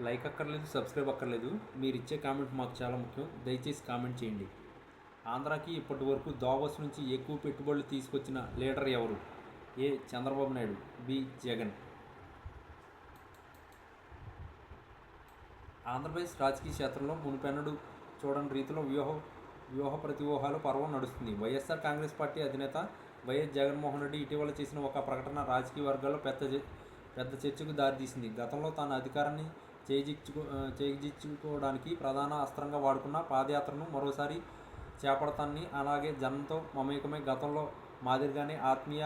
Like అక్కర్లేదు subscribe అక్కర్లేదు. మీరు ఇచ్చే కామెంట్ మాకు చాలా ముఖ్యం. దయచేసి కామెంట్ చేయండి. ఆంధ్రాకి ఇప్పటి వరకు దావోస్ నుంచి ఎక్కువ పెట్టుబడులు తీసుకొచ్చిన లీడర్ ఎవరు? ఏ. చంద్రబాబు నాయుడు బి. జగన్. ఆంధ్రప్రదేశ్ రాజకీయ క్షేత్రంలో మునుపెన్నడు చూడని రీతిలో వ్యూహ వ్యూహ ప్రతివ్యూహాలు పర్వం నడుస్తుంది. వైఎస్ఆర్ కాంగ్రెస్ పార్టీ అధినేత వైఎస్ జగన్మోహన్ రెడ్డి ఇటీవల చేసిన ఒక ప్రకటన రాజకీయ వర్గాల్లో పెద్ద పెద్ద చర్చకు దారితీసింది. గతంలో తాను అధికారాన్ని చేజిక్చుకో చేజిచ్చుకోవడానికి ప్రధాన అస్త్రంగా వాడుకున్న పాదయాత్రను మరోసారి చేపడతాన్ని అలాగే జనంతో మమేకమై గతంలో మాదిరిగానే ఆత్మీయ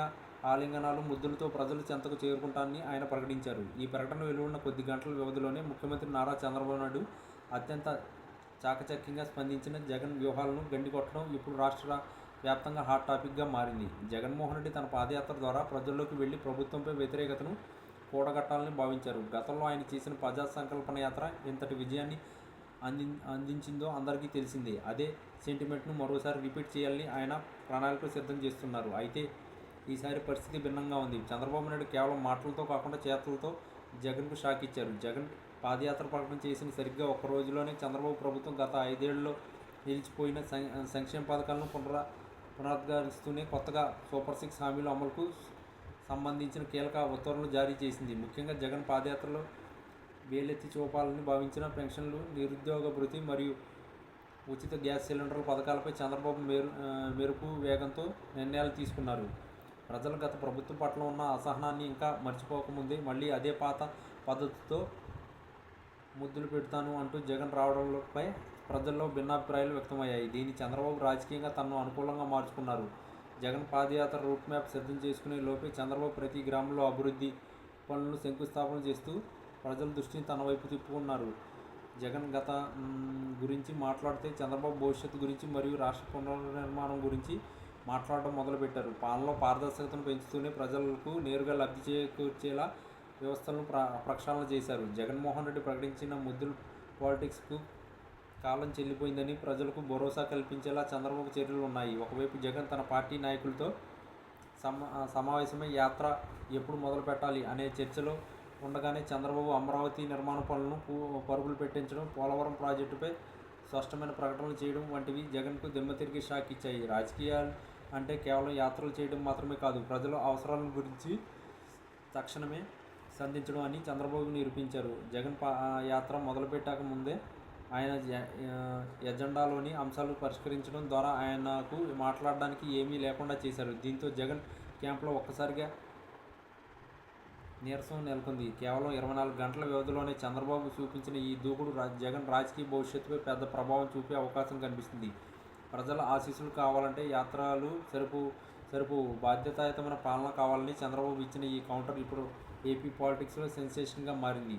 ఆలింగనాలు ముద్దులతో ప్రజలు చెంతకు చేరుకుంటానని ఆయన ప్రకటించారు. ఈ ప్రకటన వెలువడిన కొద్ది గంటల వ్యవధిలోనే ముఖ్యమంత్రి నారా చంద్రబాబు నాయుడు అత్యంత చాకచక్యంగా స్పందించిన జగన్ వ్యూహాలను గండికొట్టడం ఇప్పుడు రాష్ట్ర వ్యాప్తంగా హాట్ టాపిక్గా మారింది. జగన్మోహన్ రెడ్డి తన పాదయాత్ర ద్వారా ప్రజల్లోకి వెళ్ళి ప్రభుత్వంపై వ్యతిరేకతను కూడగట్టాలని భావించారు. గతంలో ఆయన చేసిన ప్రజా సంకల్పన యాత్ర ఇంతటి విజయాన్ని అంది అందించిందో అందరికీ తెలిసిందే. అదే సెంటిమెంట్ను మరోసారి రిపీట్ చేయాలని ఆయన ప్రణాళికలు సిద్ధం చేస్తున్నారు. అయితే ఈసారి పరిస్థితి భిన్నంగా ఉంది. చంద్రబాబు నాయుడు కేవలం మాటలతో కాకుండా చేతులతో జగన్కు షాక్ ఇచ్చారు. జగన్ పాదయాత్ర ప్రకటన చేసిన సరిగ్గా ఒక్క రోజులోనే చంద్రబాబు ప్రభుత్వం గత ఐదేళ్ళలో నిలిచిపోయిన సం- సంక్షేమ పథకాలను పునరా పునరుద్ధరిస్తూనే కొత్తగా సూపర్ సిక్స్ హామీల అమలుకు సంబంధించిన కీలక ఉత్తర్వులు జారీ చేసింది. ముఖ్యంగా జగన్ పాదయాత్రలో వేలెత్తి చూపాలని భావించిన పెన్షన్లు నిరుద్యోగ భృతి మరియు ఉచిత గ్యాస్ సిలిండర్ల పథకాలపై చంద్రబాబు మేరు మెరుపు వేగంతో నిర్ణయాలు తీసుకున్నారు. ప్రజలు గత ప్రభుత్వం పట్ల ఉన్న అసహనాన్ని ఇంకా మర్చిపోకముందే మళ్ళీ అదే పాత పద్ధతితో ముద్దులు పెడతాను అంటూ జగన్ రావడంపై ప్రజల్లో భిన్నాభిప్రాయాలు వ్యక్తమయ్యాయి. దీన్ని చంద్రబాబు రాజకీయంగా తనను అనుకూలంగా మార్చుకున్నారు. జగన్ పాదయాత్ర రూట్ మ్యాప్ సిద్ధం చేసుకునే లోపే చంద్రబాబు ప్రతి గ్రామంలో అభివృద్ధి పనులను శంకుస్థాపన చేస్తూ ప్రజల దృష్టిని తన వైపు తిప్పుకున్నారు. జగన్ గత గురించి మాట్లాడితే చంద్రబాబు భవిష్యత్తు గురించి మరియు రాష్ట్ర పునర్నిర్మాణం గురించి మాట్లాడడం మొదలుపెట్టారు. పాలనలో పారదర్శకతను పెంచుతూనే ప్రజలకు నేరుగా లబ్ధి చేకూర్చేలా వ్యవస్థలను ప్ర ప్రక్షాళన చేశారు. జగన్మోహన్ రెడ్డి ప్రకటించిన ముద్దులు పాలిటిక్స్కు కాలం చెల్లిపోయిందని ప్రజలకు భరోసా కల్పించేలా చంద్రబాబు చర్యలు ఉన్నాయి. ఒకవైపు జగన్ తన పార్టీ నాయకులతో సమ సమావేశమై యాత్ర ఎప్పుడు మొదలు పెట్టాలి అనే చర్చలో ఉండగానే చంద్రబాబు అమరావతి నిర్మాణ పనులను పరుగులు పెట్టించడం పోలవరం ప్రాజెక్టుపై స్పష్టమైన ప్రకటనలు చేయడం వంటివి జగన్కు దెమ్మతిరిగి షాక్ ఇచ్చాయి. రాజకీయాలు అంటే కేవలం యాత్రలు చేయడం మాత్రమే కాదు ప్రజల అవసరాల గురించి తక్షణమే సంధించడం అని చంద్రబాబు నిరూపించారు. జగన్ పా యాత్ర మొదలుపెట్టాక ముందే ఆయన ఎజెండాలోని అంశాలు పరిష్కరించడం ద్వారా ఆయనకు మాట్లాడడానికి ఏమీ లేకుండా చేశారు. దీంతో జగన్ క్యాంప్లో ఒక్కసారిగా నీరసం నెలకొంది. కేవలం ఇరవై నాలుగు గంటల వ్యవధిలోనే చంద్రబాబు చూపించిన ఈ దూకుడు జగన్ రాజకీయ భవిష్యత్తుపై పెద్ద ప్రభావం చూపే అవకాశం కనిపిస్తుంది. ప్రజల ఆశీస్సులు కావాలంటే యాత్రలు సరుపు సరుపు బాధ్యతాయుతమైన పాలన కావాలని చంద్రబాబు ఇచ్చిన ఈ కౌంటర్ ఇప్పుడు ఏపీ పాలిటిక్స్లో సెన్సేషన్గా మారింది.